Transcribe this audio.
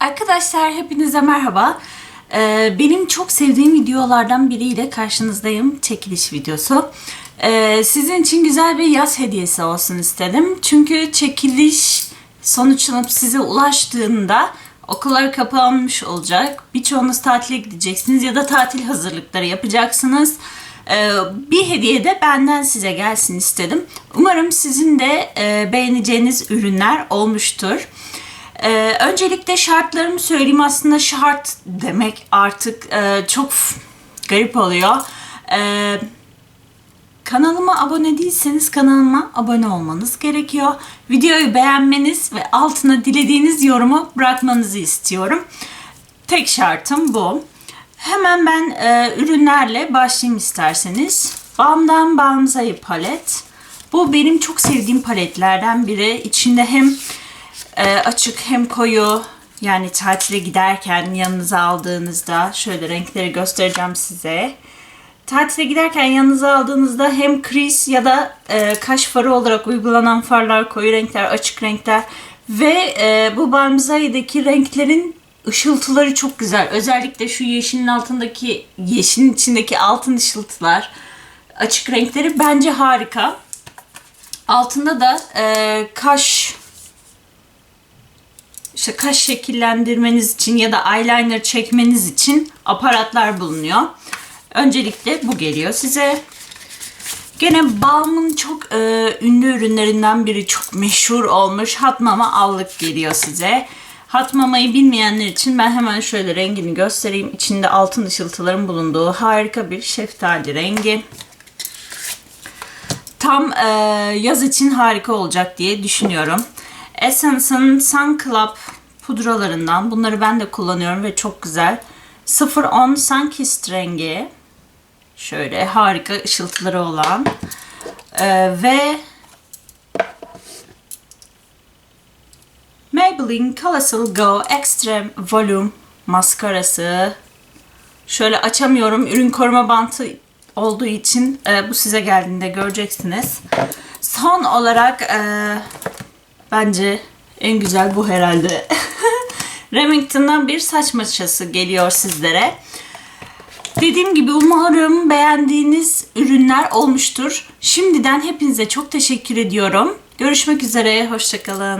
Arkadaşlar hepinize merhaba. Ee, benim çok sevdiğim videolardan biriyle karşınızdayım. Çekiliş videosu. Ee, sizin için güzel bir yaz hediyesi olsun istedim. Çünkü çekiliş sonuçlanıp size ulaştığında okullar kapanmış olacak. Birçoğunuz tatile gideceksiniz ya da tatil hazırlıkları yapacaksınız. Ee, bir hediye de benden size gelsin istedim. Umarım sizin de e, beğeneceğiniz ürünler olmuştur. Ee, öncelikle şartlarımı söyleyeyim. Aslında şart demek artık e, çok garip oluyor. Ee, kanalıma abone değilseniz kanalıma abone olmanız gerekiyor. Videoyu beğenmeniz ve altına dilediğiniz yorumu bırakmanızı istiyorum. Tek şartım bu. Hemen ben e, ürünlerle başlayayım isterseniz. Balm'dan Balmzai palet. Bu benim çok sevdiğim paletlerden biri. İçinde hem e, açık hem koyu yani tatile giderken yanınıza aldığınızda şöyle renkleri göstereceğim size. Tatile giderken yanınıza aldığınızda hem kriz ya da e, kaş farı olarak uygulanan farlar, koyu renkler, açık renkler ve e, bu Balmzai'deki renklerin ışıltıları çok güzel. Özellikle şu yeşilin altındaki, yeşilin içindeki altın ışıltılar, açık renkleri bence harika. Altında da e, kaş işte kaş şekillendirmeniz için ya da eyeliner çekmeniz için aparatlar bulunuyor. Öncelikle bu geliyor size. Gene Balm'ın çok e, ünlü ürünlerinden biri çok meşhur olmuş Hot Mama allık geliyor size. Hot Mama'yı bilmeyenler için ben hemen şöyle rengini göstereyim. İçinde altın ışıltıların bulunduğu harika bir şeftali rengi. Tam e, yaz için harika olacak diye düşünüyorum. Essence'ın Sun Club pudralarından. Bunları ben de kullanıyorum ve çok güzel. 010 Sunkissed rengi. Şöyle harika ışıltıları olan. Ee, ve Maybelline Colossal Go Extreme Volume maskarası. Şöyle açamıyorum. Ürün koruma bantı olduğu için e, bu size geldiğinde göreceksiniz. Son olarak e, bence en güzel bu herhalde. Remington'dan bir saç maşası geliyor sizlere. Dediğim gibi umarım beğendiğiniz ürünler olmuştur. Şimdiden hepinize çok teşekkür ediyorum. Görüşmek üzere, hoşçakalın.